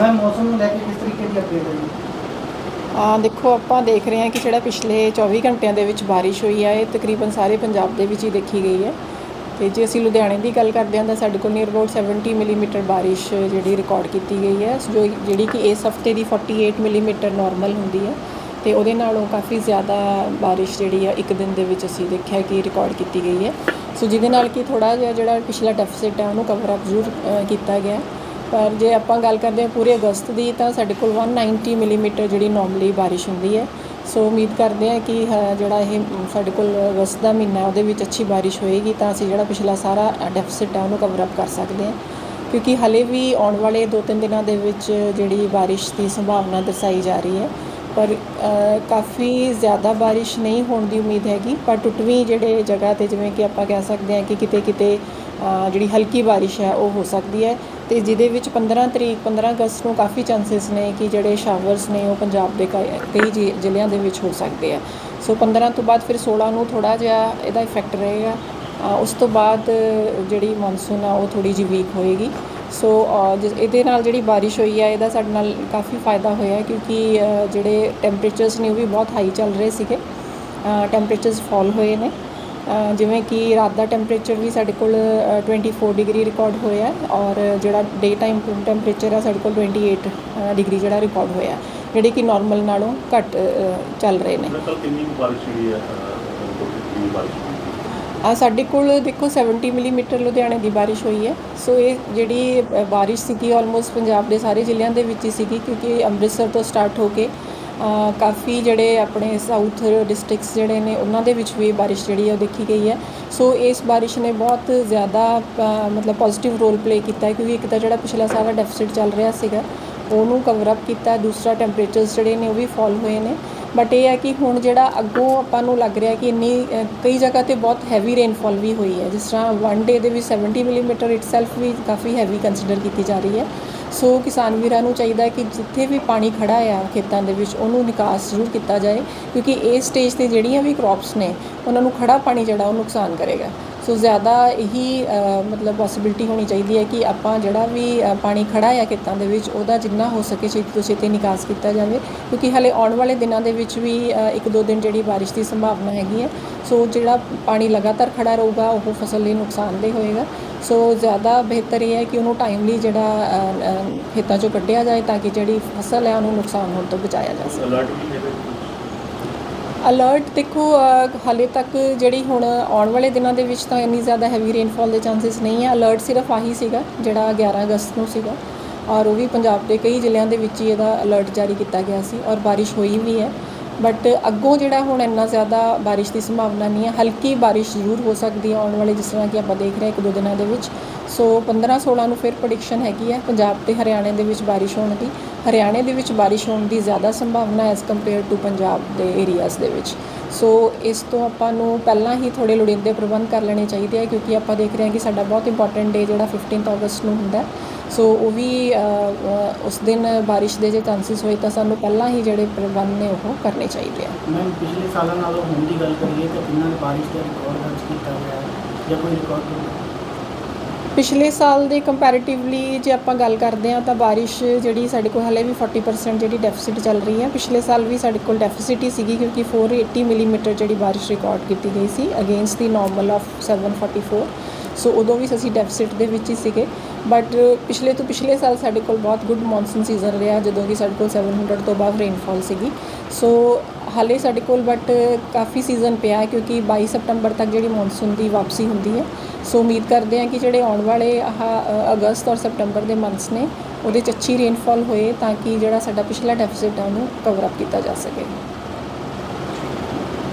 ਮੈਂ ਮੌਸਮ ਨੂੰ ਲੈ ਕੇ ਕਿਸ ਤਰੀਕੇ ਦੀ ਅਪਡੇਟ ਹੈ ਜੀ? ਆ ਦੇਖੋ, ਆਪਾਂ ਦੇਖ ਰਹੇ ਹਾਂ ਕਿ ਜਿਹੜਾ ਪਿਛਲੇ 24 ਘੰਟਿਆਂ ਦੇ ਵਿੱਚ ਬਾਰਿਸ਼ ਹੋਈ ਹੈ ਇਹ ਤਕਰੀਬਨ ਸਾਰੇ ਪੰਜਾਬ ਦੇ ਵਿੱਚ ਹੀ ਦੇਖੀ ਗਈ ਹੈ। ਤੇ ਜੇ ਅਸੀਂ ਲੁਧਿਆਣੇ ਦੀ ਗੱਲ ਕਰਦੇ ਹਾਂ, ਤਾਂ ਸਾਡੇ ਕੋਲ ਨੀਅਰ ਅਬਾਊਟ 70 ਮਿਲੀਮੀਟਰ ਬਾਰਿਸ਼ ਜਿਹੜੀ ਰਿਕਾਰਡ ਕੀਤੀ ਗਈ ਹੈ, ਜੋ ਜਿਹੜੀ ਕਿ ਇਸ ਹਫ਼ਤੇ ਦੀ 48 ਮਿਲੀਮੀਟਰ ਨਾਰਮਲ ਹੁੰਦੀ ਹੈ। ਤੇ ਉਹਦੇ ਨਾਲੋਂ ਕਾਫੀ ਜ਼ਿਆਦਾ ਬਾਰਿਸ਼ ਜਿਹੜੀ ਆ, ਇੱਕ ਦਿਨ ਦੇ ਵਿੱਚ ਅਸੀਂ ਦੇਖਿਆ ਕਿ ਰਿਕਾਰਡ ਕੀਤੀ ਗਈ ਹੈ। ਸੋ ਜਿਹਦੇ ਨਾਲ ਕਿ ਥੋੜਾ ਜਿਹਾ ਜਿਹੜਾ ਪਿਛਲਾ ਡੈਫਿਸਿਟ ਹੈ, ਉਹਨੂੰ ਕਵਰ ਅਪ ਜ਼ਰੂਰ ਕੀਤਾ ਗਿਆ। ਪਰ ਜੇ ਆਪਾਂ ਗੱਲ ਕਰਦੇ ਹਾਂ ਪੂਰੇ ਅਗਸਤ ਦੀ, ਤਾਂ ਸਾਡੇ ਕੋਲ 190 ਮਿਲੀਮੀਟਰ ਜਿਹੜੀ ਨਾਰਮਲੀ ਬਾਰਿਸ਼ ਹੁੰਦੀ ਹੈ। ਸੋ ਉਮੀਦ ਕਰਦੇ ਹਾਂ ਕਿ ਹ- ਜਿਹੜਾ ਇਹ ਸਾਡੇ ਕੋਲ ਅਗਸਤ ਦਾ ਮਹੀਨਾ ਉਹਦੇ ਵਿੱਚ ਅੱਛੀ ਬਾਰਿਸ਼ ਹੋਏਗੀ, ਤਾਂ ਅਸੀਂ ਜਿਹੜਾ ਪਿਛਲਾ ਸਾਰਾ ਡੈਫਿਸਿਟ ਹੈ, ਉਹਨੂੰ ਕਵਰ ਅਪ ਕਰ ਸਕਦੇ ਹਾਂ। ਕਿਉਂਕਿ ਹਲੇ ਵੀ ਆਉਣ ਵਾਲੇ 2-3 ਦਿਨਾਂ ਦੇ ਵਿੱਚ ਜਿਹੜੀ ਬਾਰਿਸ਼ ਦੀ ਸੰਭਾਵਨਾ ਦਰਸਾਈ ਜਾ ਰਹੀ ਹੈ। ਪਰ ਕਾਫੀ ਜ਼ਿਆਦਾ ਬਾਰਿਸ਼ ਨਹੀਂ ਹੋਣ ਦੀ ਉਮੀਦ ਹੈਗੀ, ਪਰ ਟੁੱਟਵੀਂ ਜਿਹੜੇ ਜਗ੍ਹਾ ਤੇ ਜਿਵੇਂ ਕਿ ਆਪਾਂ ਕਹਿ ਸਕਦੇ ਹਾਂ ਕਿ ਕਿਤੇ ਕਿਤੇ ਜਿਹੜੀ ਹਲਕੀ ਬਾਰਿਸ਼ ਹੈ, ਉਹ ਹੋ ਸਕਦੀ ਹੈ। ਤੇ ਜਿਹਦੇ ਵਿੱਚ 15 ਤਰੀਕ 15 ਅਗਸਤ ਨੂੰ ਕਾਫੀ ਚਾਂਸਸ ਨੇ ਕਿ ਜਿਹੜੇ ਸ਼ਾਵਰਸ ਨੇ ਉਹ ਪੰਜਾਬ ਦੇ ਕਈ ਕਈ ਜ਼ਿ- ਜ਼ਿਲ੍ਹਿਆਂ ਦੇ ਵਿੱਚ ਹੋ ਸਕਦੇ ਆ। ਸੋ 15 ਤੋਂ ਬਾਅਦ ਫਿਰ 16 ਨੂੰ ਥੋੜਾ ਜਿਹਾ ਇਹਦਾ ਇਫੈਕਟ ਰਹੇਗਾ। ਉਸ ਤੋਂ ਬਾਅਦ ਜਿਹੜੀ ਮੌਨਸੂਨ ਆ ਉਹ ਥੋੜੀ ਜਿਹੀ ਵੀਕ ਹੋਏਗੀ। ਸੋ ਅ, ਜਿਸ- ਇਹਦੇ ਨਾਲ ਜਿਹੜੀ ਬਾਰਿਸ਼ ਹੋਈ ਹੈ ਇਹਦਾ ਸਾਡੇ ਨਾਲ ਕਾਫੀ ਫਾਇਦਾ ਹੋਇਆ ਕਿਉਂਕਿ ਜਿਹੜੇ ਟੈਂਪਰੇਚਰਸ ਨੇ ਉਹ ਵੀ ਬਹੁਤ ਹਾਈ ਚੱਲ ਰਹੇ ਸੀਗੇ। ਟੈਂਪਰੇਚਰਸ ਫਾਲ ਹੋਏ ਨੇ। ਜਿਵੇਂ ਕਿ ਰਾਤ ਦਾ ਟੈਂਪਰੇਚਰ ਵੀ ਸਾਡੇ ਕੋਲ ਅ, 24 ਡਿਗਰੀ ਰਿਕਾਰਡ ਹੋਇਆ ਔਰ ਜਿਹੜਾ ਡੇ ਟਾਈਮ ਟੈਂਪਰੇਚਰ ਹੈ ਸਾਡੇ ਕੋਲ 28 ਅ, ਡਿਗਰੀ ਜਿਹੜਾ ਰਿਕਾਰਡ ਹੋਇਆ ਜਿਹੜੇ ਕਿ ਨਾਰਮਲ ਨਾਲੋਂ ਘੱਟ ਚੱਲ ਰਹੇ ਨੇ ਕਿੰਨੀ ਬਾਰਿਸ਼ ਹੋਈ ਹੈ? ਆ ਸਾਡੇ ਕੋਲ ਦੇਖੋ 70 ਮਿਲੀਮੀਟਰ ਲੁਧਿਆਣੇ ਦੀ ਬਾਰਿਸ਼ ਹੋਈ ਹੈ ਸੋ ਇਹ ਜਿਹੜੀ ਬਾਰਿਸ਼ ਸੀਗੀ ਆਲਮੋਸਟ ਪੰਜਾਬ ਦੇ ਸਾਰੇ ਜ਼ਿਲ੍ਹਿਆਂ ਦੇ ਵਿੱਚ ਹੀ ਸੀਗੀ ਕਿਉਂਕਿ ਅੰਮ੍ਰਿਤਸਰ ਤੋਂ ਸਟਾਰਟ ਹੋ ਕੇ ਕਾਫੀ ਜਿਹੜੇ ਆਪਣੇ ਸਾਊਥ ਡਿਸਟ੍ਰਿਕਟਸ ਜਿਹੜੇ ਨੇ, ਉਹਨਾਂ ਦੇ ਵਿੱਚ ਵੀ ਬਾਰਿਸ਼ ਜਿਹੜੀ ਹੈ ਉਹ ਦੇਖੀ ਗਈ ਹੈ। ਸੋ ਇਸ ਬਾਰਿਸ਼ ਨੇ ਬਹੁਤ ਜ਼ਿਆਦਾ ਮਤਲਬ ਪੋਜ਼ਿਟਿਵ ਰੋਲ ਪਲੇ ਕੀਤਾ ਹੈ, ਕਿਉਂਕਿ ਇੱਕ ਤਾਂ ਜਿਹੜਾ ਪਿਛਲਾ ਸਾਰਾ ਡੈਫਿਸਿਟ ਚੱਲ ਰਿਹਾ ਸੀਗਾ, ਉਹਨੂੰ ਕਵਰ ਅਪ ਕੀਤਾ, ਦੂਸਰਾ ਟੈਂਪਰੇਚਰਸ ਜਿਹੜੇ ਨੇ ਉਹ ਵੀ ਫਾਲ ਹੋਏ ਨੇ। ਬਟ ਇਹ ਹੈ ਕਿ ਹੁਣ ਜਿਹੜਾ ਅੱਗੋਂ ਆਪਾਂ ਨੂੰ ਲੱਗ ਰਿਹਾ ਕਿ ਇੰਨੀ ਕਈ ਜਗ੍ਹਾ ਤੇ ਬਹੁਤ ਹੈਵੀ ਰੇਨਫਾਲ ਵੀ ਹੋਈ ਹੈ, ਜਿਸ ਤਰ੍ਹਾਂ ਵਨ ਡੇ ਦੇ ਵਿੱਚ 70 ਮਿਲੀਮੀਟਰ ਇਟਸੈਲਫ ਵੀ ਕਾਫੀ ਹੈਵੀ ਕੰਸੀਡਰ ਕੀਤੀ ਜਾ ਰਹੀ ਹੈ। ਸੋ ਕਿਸਾਨ ਵੀਰਾਂ ਨੂੰ ਚਾਹੀਦਾ ਹੈ ਕਿ ਜਿੱਥੇ ਵੀ ਪਾਣੀ ਖੜਾ ਆ ਖੇਤਾਂ ਦੇ ਵਿੱਚ, ਉਹਨੂੰ ਨਿਕਾਸ ਜ਼ਰੂਰ ਕੀਤਾ ਜਾਏ, ਕਿਉਂਕਿ ਇਸ ਸਟੇਜ ਤੇ ਜਿਹੜੀਆਂ ਵੀ ਕ੍ਰੌਪਸ ਨੇ, ਉਹਨਾਂ ਨੂੰ ਖੜਾ ਪਾਣੀ ਜਿਹੜਾ, ਉਹ ਨੁਕਸਾਨ ਕਰੇਗਾ। ਸੋ ਜ਼ਿਆਦਾ ਇਹੀ ਮਤਲਬ ਪੋਸਿਬਿਲਿਟੀ ਹੋਣੀ ਚਾਹੀਦੀ ਹੈ ਕਿ ਆਪਾਂ ਜਿਹੜਾ ਵੀ ਪਾਣੀ ਖੜਾ ਆ ਖੇਤਾਂ ਦੇ ਵਿੱਚ, ਉਹਦਾ ਜਿੰਨਾ ਹੋ ਸਕੇ ਛੇਤੀ ਤੋਂ ਛੇਤੀ ਨਿਕਾਸ ਕੀਤਾ ਜਾਵੇ, ਕਿਉਂਕਿ ਹਲੇ ਆਉਣ ਵਾਲੇ ਦਿਨਾਂ ਦੇ ਵਿੱਚ ਵੀ ਇੱਕ ਦੋ ਦਿਨ ਜਿਹੜੀ ਬਾਰਿਸ਼ ਦੀ ਸੰਭਾਵਨਾ ਹੈਗੀ ਹੈ, ਸੋ ਜਿਹੜਾ ਪਾਣੀ ਲਗਾਤਾਰ ਖੜਾ ਰਹੂਗਾ, ਉਹ ਫਸਲ ਲਈ ਨੁਕਸਾਨਦੇਹ ਹੋਏਗਾ। ਸੋ ਜ਼ਿਆਦਾ ਬਿਹਤਰ ਇਹ ਹੈ ਕਿ ਉਹਨੂੰ ਟਾਈਮਲੀ ਜਿਹੜਾ ਖੇਤਾਂ 'ਚੋਂ ਕੱਢਿਆ ਜਾਏ ਤਾਂ ਕਿ ਜਿਹੜੀ ਫਸਲ ਹੈ ਉਹਨੂੰ ਨੁਕਸਾਨ ਹੋਣ ਤੋਂ ਬਚਾਇਆ ਜਾ ਸਕੇ। ਅਲਰਟ ਦੇਖੋ ਹਾਲੇ ਤੱਕ ਜਿਹੜੀ ਹੁਣ ਆਉਣ ਵਾਲੇ ਦਿਨਾਂ ਦੇ ਵਿੱਚ ਤਾਂ ਇੰਨੀ ਜ਼ਿਆਦਾ ਹੈਵੀ ਰੇਨਫਾਲ ਦੇ ਚਾਂਸਸ ਨਹੀਂ ਹੈ। ਅਲਰਟ ਸਿਰਫ ਆਹੀ ਸੀਗਾ ਜਿਹੜਾ 11 ਅਗਸਤ ਨੂੰ ਸੀਗਾ। ਔਰ ਉਹ ਵੀ ਪੰਜਾਬ ਦੇ ਕਈ ਜ਼ਿਲ੍ਹਿਆਂ ਦੇ ਵਿੱਚ ਹੀ ਇਹਦਾ ਅਲਰਟ ਜਾਰੀ ਕੀਤਾ ਗਿਆ ਸੀ। ਔਰ ਬਾਰਿਸ਼ ਹੋਈ ਵੀ ਹੈ। ਬਟ ਅੱਗੋਂ ਜਿਹੜਾ ਹੁਣ ਇੰਨਾ ਜ਼ਿਆਦਾ ਬਾਰਿਸ਼ ਦੀ ਸੰਭਾਵਨਾ ਨਹੀਂ ਹੈ, ਹਲਕੀ ਬਾਰਿਸ਼ ਜ਼ਰੂਰ ਹੋ ਸਕਦੀ ਹੈ ਆਉਣ ਵਾਲੇ ਜਿਸ ਤਰ੍ਹਾਂ ਕਿ ਆਪਾਂ ਦੇਖ ਰਹੇ ਹਾਂ ਇੱਕ ਦੋ ਦਿਨਾਂ ਦੇ ਵਿੱਚ। ਸੋ 15 16 ਨੂੰ ਫਿਰ ਪ੍ਰੈਡਿਕਸ਼ਨ ਹੈਗੀ ਹੈ ਪੰਜਾਬ ਤੇ ਹਰਿਆਣੇ ਦੇ ਵਿੱਚ ਬਾਰਿਸ਼ ਹੋਣ ਦੀ। ਹਰਿਆਣੇ ਦੇ ਵਿੱਚ ਬਾਰਿਸ਼ ਹੋਣ ਦੀ ਜ਼ਿਆਦਾ ਸੰਭਾਵਨਾ ਐਸ ਕੰਪੇਅਰ ਟੂ ਪੰਜਾਬ ਦੇ ਏਰੀਆਜ਼ ਦੇ ਵਿੱਚ। ਸੋ ਇਸ ਤੋਂ ਆਪਾਂ ਨੂੰ ਪਹਿਲਾਂ ਹੀ ਥੋੜੇ ਲੋੜੀਂਦੇ ਪ੍ਰਬੰਧ ਕਰ ਲੈਣੇ ਚਾਹੀਦੇ ਆ, ਕਿਉਂਕਿ ਆਪਾਂ ਦੇਖ ਰਹੇ ਹਾਂ ਕਿ ਸਾਡਾ ਬਹੁਤ ਇੰਪੋਰਟੈਂਟ ਡੇ ਜਿਹੜਾ 15th ਅਗਸਤ ਨੂੰ ਹੁੰਦਾ ਹੈ। ਸੋ ਉਹ ਵੀ ਉਸ ਦਿਨ ਬਾਰਿਸ਼ ਦੇ ਜੇ ਚਾਂਸਸ ਹੋਏ ਤਾਂ ਸਾਨੂੰ ਪਹਿਲਾਂ ਹੀ ਜਿਹੜੇ ਪ੍ਰਬੰਧ ਨੇ ਉਹ ਕਰਨੇ ਚਾਹੀਦੇ ਆ। ਮੈਂ ਪਿਛਲੇ ਸਾਲਾਂ ਨਾਲੋਂ ਹੁਣ ਦੀ ਗੱਲ ਕਰੀਏ ਤਾਂ ਕਿੰਨਾ ਬਾਰਿਸ਼ ਦਾ ਰਿਕਾਰਡ ਦਰਜ ਕੀਤਾ ਗਿਆ ਹੈ ਜਾਂ ਕੋਈ ਰਿਕਾਰਡ ਪਿਛਲੇ ਸਾਲ ਦੇ ਕੰਪੈਰੀਟਿਵਲੀ ਜੇ ਆਪਾਂ ਗੱਲ ਕਰਦੇ ਹਾਂ ਤਾਂ ਬਾਰਿਸ਼ ਜਿਹੜੀ ਸਾਡੇ ਕੋਲ ਹਲੇ ਵੀ 40% ਜਿਹੜੀ ਡੈਫਿਸਿਟ ਚੱਲ ਰਹੀ ਹੈ। ਪਿਛਲੇ ਸਾਲ ਵੀ ਸਾਡੇ ਕੋਲ ਡੈਫਿਸਿਟ ਹੀ ਸੀਗੀ ਕਿਉਂਕਿ 480 ਮਿਲੀਮੀਟਰ ਜਿਹੜੀ ਬਾਰਿਸ਼ ਰਿਕਾਰਡ ਕੀਤੀ ਗਈ ਸੀ ਅਗੇਂਸਟ ਦੀ ਨਾਰਮਲ ਆਫ 744 ਸੋ ਉਦੋਂ ਵੀ ਅਸੀਂ ਡੈਫਿਸਿਟ ਦੇ ਵਿੱਚ ਹੀ ਸੀਗੇ। ਬਟ uh, ਪਿਛਲੇ ਤੋਂ ਪਿਛਲੇ ਸਾਲ ਸਾਡੇ ਕੋਲ ਬਹੁਤ ਗੁੱਡ ਮੌਨਸੂਨ ਸੀਜ਼ਨ ਰਿਹਾ, ਜਦੋਂ ਕਿ ਸਾਡੇ ਕੋਲ 700 ਤੋਂ ਬਾਅਦ ਰੇਨਫਾਲ ਸੀਗੀ। ਸੋ ਹਾਲੇ ਸਾਡੇ ਕੋਲ ਬਟ ਕਾਫੀ ਸੀਜ਼ਨ ਪਿਆ ਕਿਉਂਕਿ 22 ਸਪਟੰਬਰ ਤੱਕ ਜਿਹੜੀ ਮੌਨਸੂਨ ਦੀ ਵਾਪਸੀ ਹੁੰਦੀ ਹੈ। ਸੋ ਉਮੀਦ ਕਰਦੇ ਹਾਂ ਕਿ ਜਿਹੜੇ ਆਉਣ ਵਾਲੇ ਆਹ ਅਗਸਤ ਔਰ ਸਤੰਬਰ ਦੇ ਮੰਥਸ ਨੇ, ਉਹਦੇ 'ਚ ਅੱਛੀ ਰੇਨਫਾਲ ਹੋਏ ਤਾਂ ਕਿ ਜਿਹੜਾ ਸਾਡਾ ਪਿਛਲਾ ਡੈਫਿਸਿਟ ਹੈ ਉਹਨੂੰ ਕਵਰ ਅਪ ਕੀਤਾ ਜਾ ਸਕੇ।